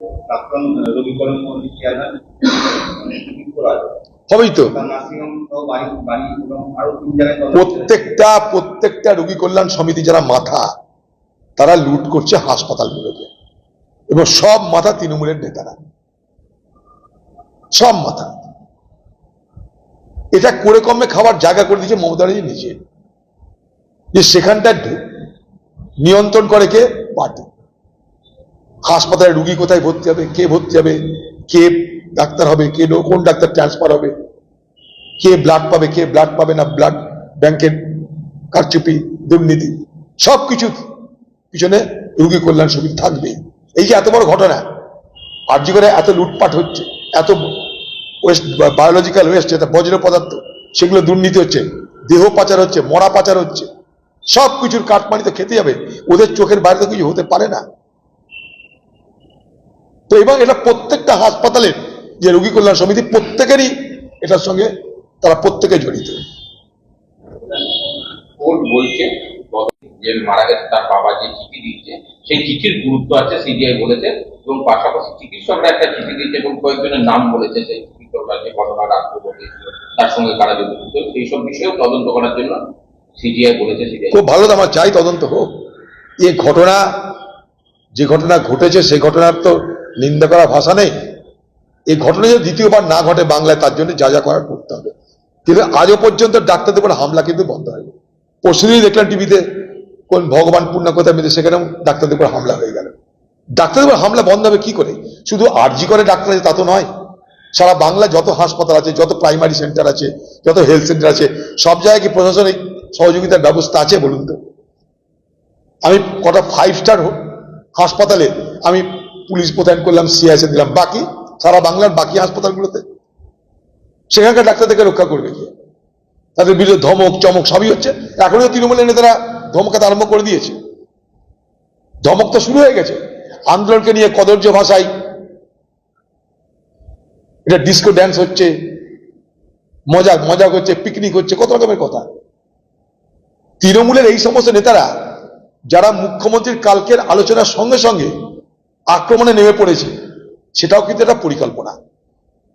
প্রাক্তন চেয়ারম্যান করা হবেই তো। প্রত্যেকটা প্রত্যেকটা রোগী কল্যাণ সমিতি যারা মাথা তারা লুট করছে হাসপাতালগুলোকে। এবং সব মাথা তৃণমূলের নেতারা। সব মাথা। এটা করে কমে খাবার জায়গা করে দিয়েছে মমতা নিজে। যে সেখানটা নিয়ন্ত্রণ করে কে? পার্টি। হাসপাতালে রুগী কোথায় ভর্তি হবে, কে ভর্তি হবে, কে ডাক্তার হবে, কে কোন ডাক্তার ট্রান্সফার হবে, কে ব্লাড পাবে, কে ব্লাড পাবে না ব্লাড ব্যাংকের কারচুপি, দুর্নীতি সব কিছু পিছনে রুগী কল্যাণ সমিতি থাকবে এই যে এত বড় ঘটনা, আর জি করে এত লুটপাট হচ্ছে, এত ওয়েস্ট বায়োলজিক্যাল ওয়েস্ট এটা বজ্র পদার্থ, সেগুলো দুর্নীতি হচ্ছে, দেহ পাচার হচ্ছে, মরা পাচার হচ্ছে সব কিছুর কাটমানি তো খেতে যাবে, ওদের চোখের বাইরে তো কিছু হতে পারে না। তো এবং এটা প্রত্যেকটা হাসপাতালের যে রোগী কল্যাণ সমিতি প্রত্যেকেরই এটার সঙ্গে তারা প্রত্যেকে জড়িত। যে মারা গেছে তার বাবা যে চিঠি দিচ্ছে সেই চিঠির গুরুত্ব আছে সিবিআই বলেছে এবং পাশাপাশি চিকিৎসকরা একটা চিঠি দিয়েছে এবং কয়েকজনের নাম বলেছে সেই চিকিৎসকরা যে তার সঙ্গে কারা জড়িত। সেই সব বিষয়েও তদন্ত করার জন্য সিবিআই বলেছে সিবিআই। খুব ভালো তো আমার চাই তদন্ত হোক। এই ঘটনা যে ঘটনা ঘটেছে সেই ঘটনার তো নিন্দা করা ভাষা নেই। এই ঘটনা যদি দ্বিতীয়বার না ঘটে বাংলায়, তার জন্য যা যা করার করতে হবে। কিন্তু আজও পর্যন্ত ডাক্তারদের উপর হামলা কিন্তু বন্ধ হয়নি। পরশুদিনই দেখলাম টিভিতে কোন ভগবান পূর্ণ কথা মেতে, সেখানেও ডাক্তারদের উপর হামলা হয়ে গেল। ডাক্তারদের উপর হামলা বন্ধ হবে কি করে? শুধু আরজি করে ডাক্তার আছে, তা তো নয়। সারা বাংলা যত হাসপাতাল আছে, যত প্রাইমারি সেন্টার আছে, যত হেলথ সেন্টার আছে, সব জায়গায় কি প্রশাসনিক সহযোগিতার ব্যবস্থা আছে বলুন তো? আমি কটা ফাইভ স্টার হাসপাতালে আমি পুলিশ প্রদান করলাম সিআইসি দিলাম। বাকি, সারা বাংলার বাকি হাসপাতালগুলোতে। সেখানকার ডাক্তারদেরকে রক্ষা করবে কি? তাদের বিরুদ্ধে ধমক, চমক সবই হচ্ছে। এখনও তৃণমূলের নেতারা ধমকাতে আরম্ভ করে দিয়েছে। ধমক তো শুরু হয়ে গেছে। আন্দোলনকে নিয়ে কদর্য ভাষায় এটা ডিস্কো ড্যান্স হচ্ছে। মজা মজা হচ্ছে পিকনিক হচ্ছে, কত রকমের কথা। তৃণমূলের এই সমস্ত নেতারা, যারা মুখ্যমন্ত্রীর কালকের আলোচনার সঙ্গে সঙ্গে আক্রমণে নেমে পড়েছে, সেটাও কিন্তু একটা পরিকল্পনা।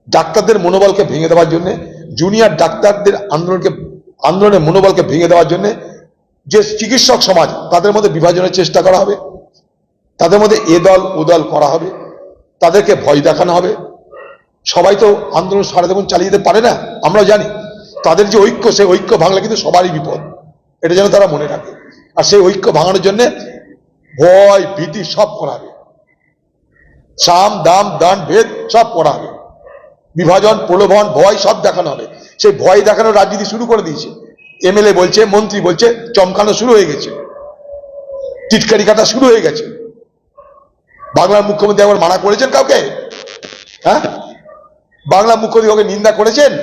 ডাক্তারদের মনোবলকে ভেঙে দেওয়ার জন্য জুনিয়র ডাক্তারদের আন্দোলনকে, আন্দোলনের মনোবলকে ভেঙে দেওয়ার জন্য যে চিকিৎসক সমাজ, তাদের মধ্যে বিভাজনের চেষ্টা করা হবে, তাদের মধ্যে এ দল, ও দল করা হবে, তাদেরকে ভয় দেখানো হবে। সবাই তো আন্দোলন সারা জীবন চালিয়ে যেতে পারে না আমরাও জানি। তাদের যে ঐক্য, সেই ঐক্য ভাঙলে কিন্তু সবারই বিপদ। এটা যেন তারা মনে রাখে। আর সেই ঐক্য ভাঙানোর জন্য ভয়, ভীতি সব করাবে সাম, দাম, দান, ভেদ সব করা হবে। বিভাজন, প্রলোভন, ভয় সব দেখানো হবে। সেই ভয় দেখানোর রাজনীতি শুরু করে দিয়েছে। এমএলএ বলছে, মন্ত্রী বলছে, চমকানো শুরু হয়ে গেছে। টিটকারি কাটা শুরু হয়ে গেছে। বাংলার মুখ্যমন্ত্রী আবার মানা করেছেন কাউকে? হ্যাঁ? বাংলা মুখ্যমন্ত্রী কাউকে নিন্দা করেছেন?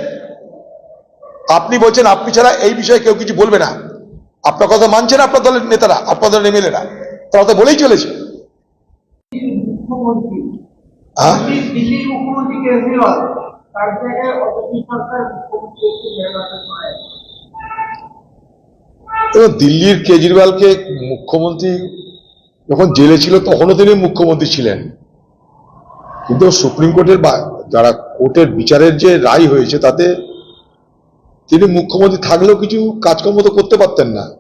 আপনি বলছেন, আপনি ছাড়া এই বিষয়ে কেউ কিছু বলবে না। আপনার কথা মানছেন আপনার দলের নেতারা, আপনার দলের এমএলএরা। তারা তো বলেই চলেছে। মুখ্যমন্ত্রী। দিল্লির মুখ্যমন্ত্রী কেজরিওয়াল তার জায়গায় অযোধ্যী সরকার মুখ্যমন্ত্রী নির্বাচন করে দিল্লির কেজরিওয়ালকে মুখ্যমন্ত্রী যখন জেলে ছিল তখনও তিনি মুখ্যমন্ত্রী ছিলেন। কিন্তু সুপ্রিম কোর্টের বা- যারা কোর্টের বিচারের যে রায় হয়েছে তাতে তিনি মুখ্যমন্ত্রী থাকলেও কিছু কাজকর্ম তো করতে পারতেন না।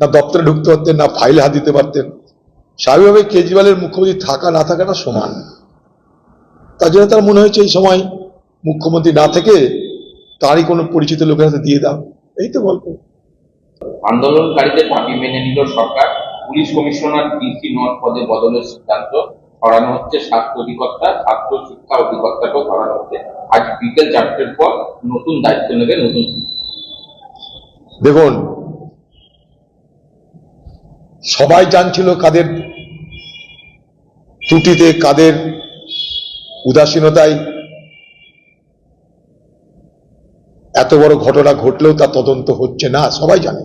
না দপ্তরে ঢুকতে পারতেন না ফাইলে হাত দিতে পারতেন। স্বাভাবিকভাবে কেজরিওয়ালের মুখ্যমন্ত্রী থাকা না থাকাটা সমান। তার জন্য তার মনে হয়েছে এই সময় মুখ্যমন্ত্রী না থেকে তারই কোনো পরিচিত লোকের হাতে দিয়ে দাও। এই তো গল্প। আন্দোলনকারীদের দাবি মেনে নিল সরকার। পুলিশ কমিশনার ডিসি নট পদে বদলের সিদ্ধান্ত সরানো হচ্ছে স্বাস্থ্য অধিকর্তা ছাত্র শিক্ষা অধিকর্তাকেও সরানো হচ্ছে। আজ বিকেল চারটের পর নতুন দায়িত্ব নেবে নতুন দেখুন সবাই জানছিল কাদের ত্রুটিতে কাদের উদাসীনতায় এত বড় ঘটনা ঘটলেও তা তদন্ত হচ্ছে না, সবাই জানে।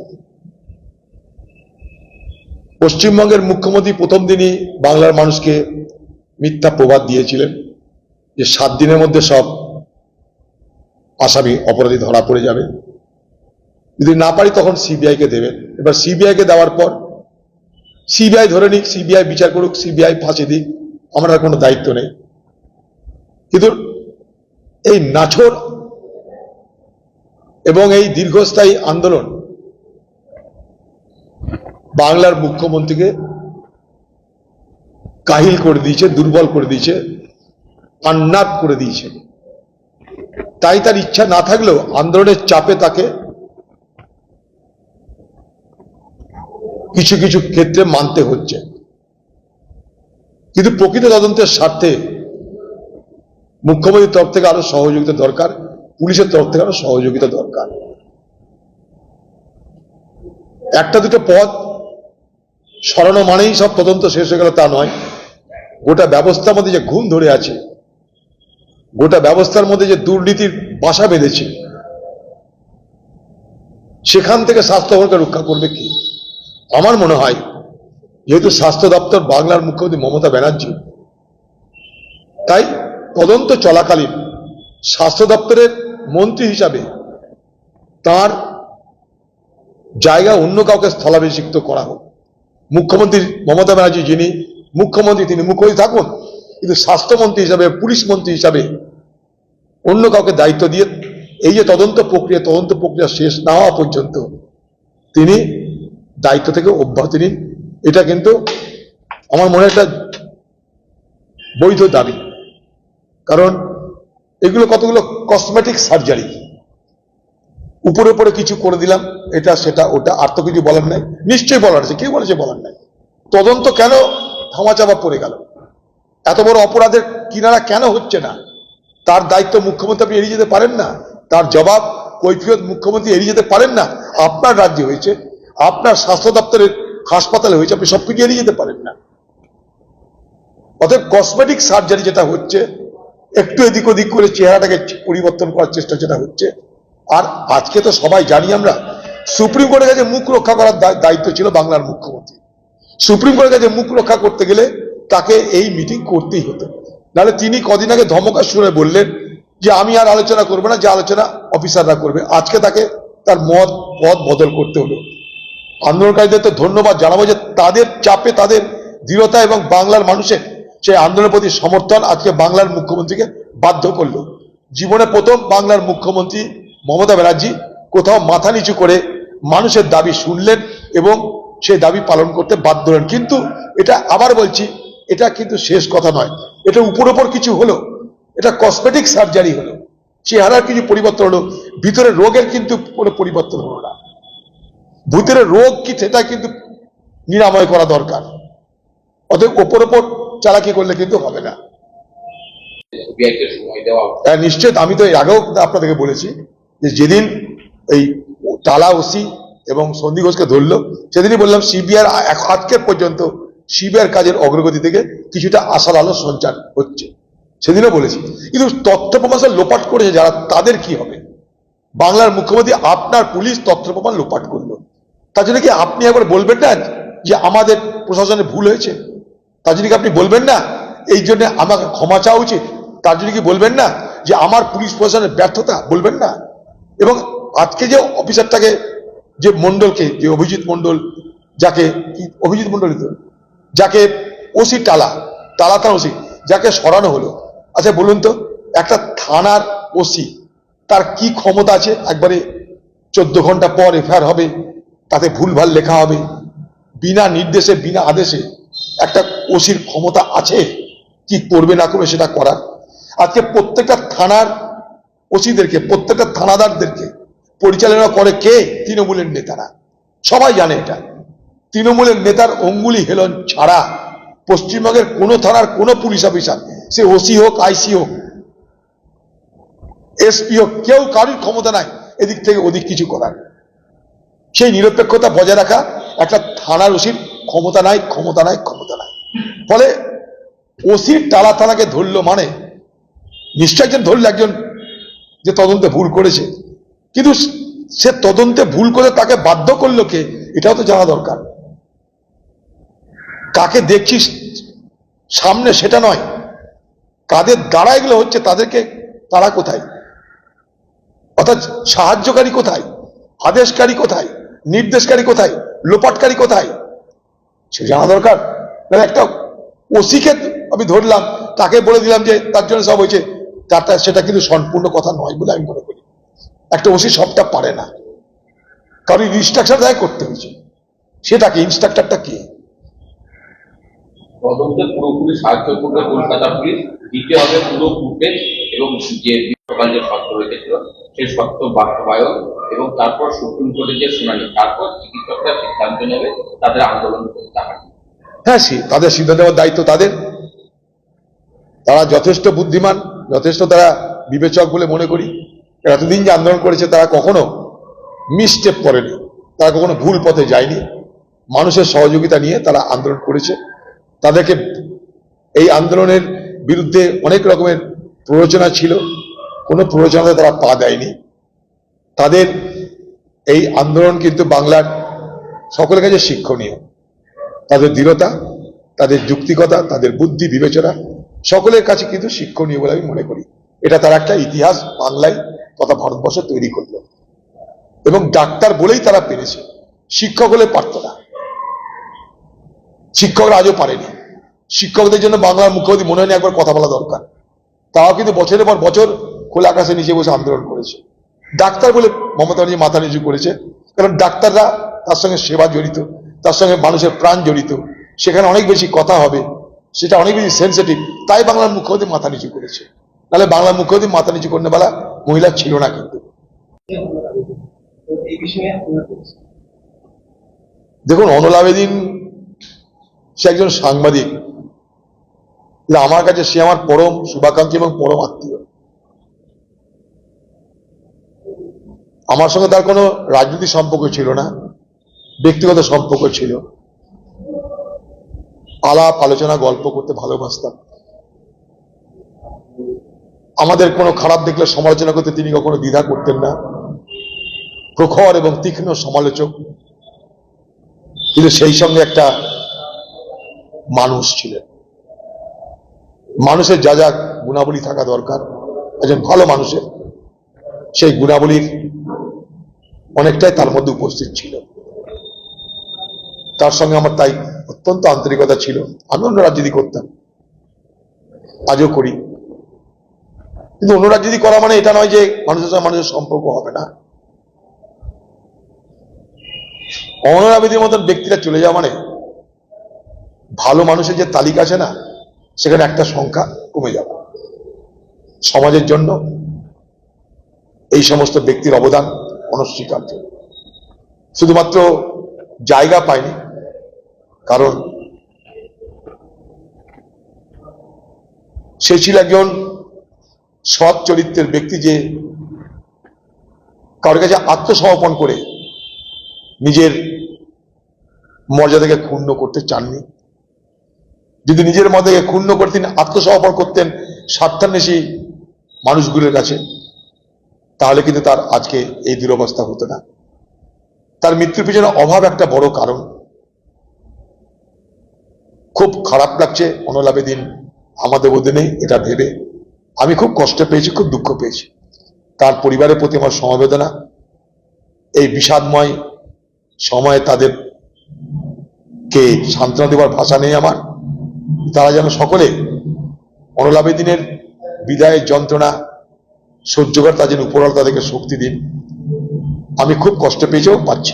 পশ্চিমবঙ্গের মুখ্যমন্ত্রী প্রথম দিনই বাংলার মানুষকে মিথ্যা প্রবাদ দিয়েছিলেন যে সাত দিনের মধ্যে সব আসামি অপরাধী ধরা পড়ে যাবে। যদি না পারি তখন সিবিআইকে দেবেন। এবার সিবিআই কে দেওয়ার পর সিবিআই ধরে নিক সিবিআই বিচার করুক সিবিআই ফাঁসি দিক, আমার কোনো দায়িত্ব নেই। কিন্তু এই নাছর এবং এই দীর্ঘস্থায়ী আন্দোলন বাংলার মুখ্যমন্ত্রীকে কাহিল করে দিয়েছে, দুর্বল করে দিয়েছে, আন্নাত করে দিয়েছে। তাই তার ইচ্ছা না থাকলেও আন্দোলনের চাপে তাকে কিছু কিছু ক্ষেত্রে মানতে হচ্ছে। কিন্তু প্রকৃত তদন্তের স্বার্থে মুখ্যমন্ত্রীর তরফ থেকে আরও সহযোগিতা দরকার, পুলিশের তরফ থেকে আরও সহযোগিতা দরকার। একটা দুটো পদ সরানো মানেই সব তদন্ত শেষ হয়ে গেল তা নয়। গোটা ব্যবস্থার মধ্যে যে ঘুম ধরে আছে, গোটা ব্যবস্থার মধ্যে যে দুর্নীতির বাসা বেঁধেছে, সেখান থেকে স্বাস্থ্য ভবনকে রক্ষা করবে কি? আমার মনে হয়, যেহেতু স্বাস্থ্য দপ্তর বাংলার মুখ্যমন্ত্রী মমতা ব্যানার্জি, তাই তদন্ত চলাকালীন স্বাস্থ্য দপ্তরের মন্ত্রী হিসাবে তার জায়গা অন্য কাউকে স্থলাভিষিক্ত করা হোক। মুখ্যমন্ত্রী মমতা ব্যানার্জি যিনি, মুখ্যমন্ত্রী তিনি মুখ্যমন্ত্রী থাকুন, কিন্তু স্বাস্থ্যমন্ত্রী হিসাবে, পুলিশ মন্ত্রী হিসাবে অন্য কাউকে দায়িত্ব দিয়ে এই যে তদন্ত প্রক্রিয়া তদন্ত প্রক্রিয়া শেষ না হওয়া পর্যন্ত তিনি দায়িত্ব থেকে অব্যাহতি নিন এটা কিন্তু আমার মনে একটা বৈধ দাবি। কারণ এগুলো কতগুলো কসমেটিক সার্জারি উপরে উপরে কিছু করে দিলাম, এটা, সেটা, ওটা, আর তো কিছু বলার নাই। নিশ্চয়ই বলার আছে, কেউ বলেছে বলার নাই। তদন্ত কেন ধামাচাপা পড়ে গেল? এত বড় অপরাধের কিনারা কেন হচ্ছে না? তার দায়িত্ব মুখ্যমন্ত্রী আপনি এড়িয়ে যেতে পারেন না? তার জবাব কৈফিয়ত মুখ্যমন্ত্রী এড়িয়ে যেতে পারেন না? আপনার রাজ্যে হয়েছে। আপনার স্বাস্থ্য দপ্তরের হাসপাতালে হয়েছে, আপনি সব সবকিছু এড়িয়ে যেতে পারেন না। অতএব কসমেটিক সার্জারি যেটা হচ্ছে, একটু এদিক ওদিক করে চেহারাটাকে পরিবর্তন করার চেষ্টা যেটা হচ্ছে, আর আজকে তো সবাই জানি আমরা, সুপ্রিম কোর্টের কাছে মুখ রক্ষা করার দায়িত্ব ছিল বাংলার মুখ্যমন্ত্রী। সুপ্রিম কোর্টের কাছে মুখ রক্ষা করতে গেলে তাকে এই মিটিং করতেই হতো। নাহলে তিনি কদিন আগে ধমকার শুনে বললেন যে, আমি আর আলোচনা করব না, যে আলোচনা অফিসাররা করবে। আজকে তাকে তার মত পদ বদল করতে হলো। আন্দোলনকারীদের তো ধন্যবাদ জানাব যে তাদের চাপে তাদের দৃঢ়তা এবং বাংলার মানুষের সেই আন্দোলনের প্রতি সমর্থন আজকে বাংলার মুখ্যমন্ত্রীকে বাধ্য করল। জীবনে প্রথম বাংলার মুখ্যমন্ত্রী মমতা ব্যানার্জি কোথাও মাথা নিচু করে মানুষের দাবি শুনলেন এবং সেই দাবি পালন করতে বাধ্য হলেন। কিন্তু এটা আবার বলছি, এটা কিন্তু শেষ কথা নয়। এটা উপর উপর কিছু হলো, এটা কসমেটিক সার্জারি হলো। চেহারার কিছু পরিবর্তন হলো, ভিতরে রোগের কিন্তু কোনো পরিবর্তন হলো না। ভূতের রোগ কি, সেটা কিন্তু নিরাময় করা দরকার। অতএব ওপর ওপর চালাকি করলে কিন্তু হবে না। হ্যাঁ নিশ্চয় আমি তো এর আগেও আপনাদেরকে বলেছি যে যেদিন এই টালা ওসি এবং সন্ধি ঘোষকে ধরলো, সেদিনই বললাম, সিবিআর আজকের পর্যন্ত সিবিআর কাজের অগ্রগতি থেকে কিছুটা আশার আলো সঞ্চার হচ্ছে। সেদিনও বলেছি। কিন্তু তথ্য প্রমাণ লোপাট করেছে যারা, তাদের কি হবে? বাংলার মুখ্যমন্ত্রী, আপনার পুলিশ তথ্য প্রমাণ লোপাট করল। তার জন্য কি আপনি একবার বলবেন না যে আমাদের প্রশাসনে ভুল হয়েছে? তার জন্য কি আপনি বলবেন না? এই জন্য আমাকে ক্ষমা চাওয়া উচিত। তার জন্য কি বলবেন না যে আমার পুলিশ প্রশাসনের ব্যর্থতা? বলবেন না। এবং আজকে যে অফিসারটাকে, যে মন্ডলকে যে অভিজিৎ মন্ডল যাকে অভিজিৎ মন্ডলই তো? যাকে ওসি টালা টালা থানা ওসি, যাকে সরানো হলো। আচ্ছা বলুন তো, একটা থানার ওসি, তার কি ক্ষমতা আছে? একবারে চোদ্দ ঘণ্টা পর এফআইআর হবে। তাতে ভুলভাল লেখা হবে। বিনা নির্দেশে, বিনা আদেশে একটা ওসির ক্ষমতা আছে? কি করবে না করবে সেটা করার। আজকে প্রত্যেকটা থানার ওসিদেরকে, প্রত্যেকটা থানাদারদেরকে পরিচালনা করে কে? তৃণমূলের নেতারা। সবাই জানে এটা। তৃণমূলের নেতার অঙ্গুলি হেলন ছাড়া পশ্চিমবঙ্গের কোনো থানার কোনো পুলিশ অফিসার, সে ওসি হোক, আইসি হোক, এসপি হোক, কেউ কারোর ক্ষমতা নাই। এদিক থেকে ওদিক কিছু করার। সেই নিরপেক্ষতা বজায় রাখা একটা থানার ওসির ক্ষমতা নাই ক্ষমতা নাই ক্ষমতা নাই। ফলে ওসির টালা থানাকে ধরলো মানে নিশ্চয় একজন ধরলো, একজন যে তদন্তে ভুল করেছে। কিন্তু সে তদন্তে ভুল করে তাকে বাধ্য করল কে, এটাও তো জানা দরকার। কাকে দেখছিস সামনে সেটা নয়। কাদের দ্বারা এগুলো হচ্ছে, তাদেরকে তারা কোথায়? অর্থাৎ সাহায্যকারী কোথায়? আদেশকারী কোথায়? নির্দেশকারী কোথায়? লোপাটকারী কোথায়? সে জানা দরকার। না একটা ওসিকে আমি ধরলাম, তাকে বলে দিলাম যে তার জন্য সব হয়েছে। তারটা সেটা কিন্তু সম্পূর্ণ কথা নয় বলে আমি মনে করি। একটা ওসি সবটা পারে না। কারণ ইনস্ট্রাকশন দেয় করতে হয়েছে। সেটাকে ইনস্ট্রাক্টরটা কে? তদন্তে পুরোপুরি সাহায্য করবে কলকাতা পুলিশ। দিতে হবে পুরো ফুটেজ এবং বিশ্বকাল যে সত্য রেখেছিল সেই সত্য বাস্তবায়ন এবং তারপর সুপ্রিম কোর্টে যে শুনানি, তারপর চিকিৎসকরা সিদ্ধান্ত নেবে তাদের আন্দোলন করতে হবে হ্যাঁ সে তাদের সিদ্ধান্ত নেওয়ার দায়িত্ব তাদের। তারা যথেষ্ট বুদ্ধিমান, যথেষ্ট তারা বিবেচক বলে মনে করি। এতদিন যে আন্দোলন করেছে তারা কখনো মিসস্টেপ করেনি। তারা কখনো ভুল পথে যায়নি। মানুষের সহযোগিতা নিয়ে তারা আন্দোলন করেছে। তাদেরকে এই আন্দোলনের বিরুদ্ধে অনেক রকমের প্ররোচনা ছিল। কোনো প্ররোচনাতে তারা পা দেয়নি। তাদের এই আন্দোলন কিন্তু বাংলার সকলের কাছে শিক্ষণীয়। তাদের দৃঢ়তা, তাদের যুক্তিকতা, তাদের বুদ্ধি, বিবেচনা সকলের কাছে কিন্তু শিক্ষণীয় বলে আমি মনে করি। এটা তার একটা ইতিহাস বাংলায় তথা ভারতবর্ষে তৈরি করল। এবং ডাক্তার বলেই তারা পেরেছে, শিক্ষক হলে পারত না। শিক্ষকরা আজও পারেনি। শিক্ষকদের জন্য বাংলার মুখ্যমন্ত্রী মনে হয়নি একবার কথা বলা দরকার। তাও কিন্তু বছরের পর বছর খোলা আকাশে নিচে বসে আন্দোলন করেছে। ডাক্তার বলে মমতা ব্যানার্জি মাথা নিচু করেছে। কারণ ডাক্তাররা তার সঙ্গে সেবা জড়িত, তার সঙ্গে মানুষের প্রাণ জড়িত। সেখানে অনেক বেশি কথা হবে, সেটা অনেক বেশি সেন্সিটিভ তাই বাংলার মুখ্যমন্ত্রী মাথা নিচু করেছে। তাহলে বাংলার মুখ্যমন্ত্রী মাথা নিচু করতে বেলা মহিলা ছিল না কিন্তু। দেখুন? দেখুন অনলাবেদিন সে একজন সাংবাদিক। আমার কাছে সে আমার পরম শুভাকাঙ্ক্ষী এবং পরম আত্মীয়। আমার সঙ্গে তার কোনো রাজনৈতিক সম্পর্ক ছিল না, ব্যক্তিগত সম্পর্ক ছিল। আলাপ, আলোচনা, গল্প করতে ভালোবাসতাম। আমাদের কোনো খারাপ দেখলে সমালোচনা করতে তিনি কখনো দ্বিধা করতেন না। প্রখর এবং তীক্ষ্ণ সমালোচক। কিন্তু সেই সঙ্গে একটা মানুষ ছিলেন। মানুষের যা যা গুণাবলী থাকা দরকার, একজন ভালো মানুষের। সেই গুণাবলীর অনেকটাই তার মধ্যে উপস্থিত ছিল। তার সঙ্গে আমার তাই অত্যন্ত আন্তরিকতা ছিল। আমি অন্য রাজনীতি করতাম, আজও করি। কিন্তু অন্য রাজনীতি করা মানে এটা নয় যে মানুষের সঙ্গে মানুষের সম্পর্ক হবে না। অনরাবিধির মতন ব্যক্তিরা চলে যাওয়া মানে ভালো মানুষের যে তালিকা আছে না, সেখানে একটা সংখ্যা কমে যাবে সমাজের জন্য এই সমস্ত ব্যক্তির অবদান অনস্বীকার্য। শুধুমাত্র জায়গা পায়নি, কারণ সে ছিল একজন সৎ চরিত্রের ব্যক্তি যে কারোর কাছে আত্মসমর্পণ করে নিজের মর্যাদাকে ক্ষুণ্ণ করতে চাননি। যদি নিজের মর্যাদাকে ক্ষুণ্ণ করতেন আত্মসমর্পণ করতেন, স্বার্থান্বেষী মানুষগুলোর কাছে তাহলে কিন্তু তার আজকে এই দুরবস্থা হতো না। তার মৃত্যুর পিছনে অভাব একটা বড় কারণ। খুব খারাপ লাগছে অনলাভে দিন আমাদের মধ্যে নেই, এটা ভেবে। আমি খুব কষ্ট পেয়েছি, খুব দুঃখ পেয়েছি। তার পরিবারের প্রতি আমার সমবেদনা। এই বিষাদময় সময়ে তাদের কে সান্ত্বনা দেওয়ার ভাষা নেই আমার। তারা যেন সকলে অনলাভে দিনের বিদায়ের যন্ত্রণা সহ্য করে যেন উপরওয়ালা তাদেরকে শক্তি দিন। আমি খুব কষ্ট পেয়েছেও পাচ্ছি।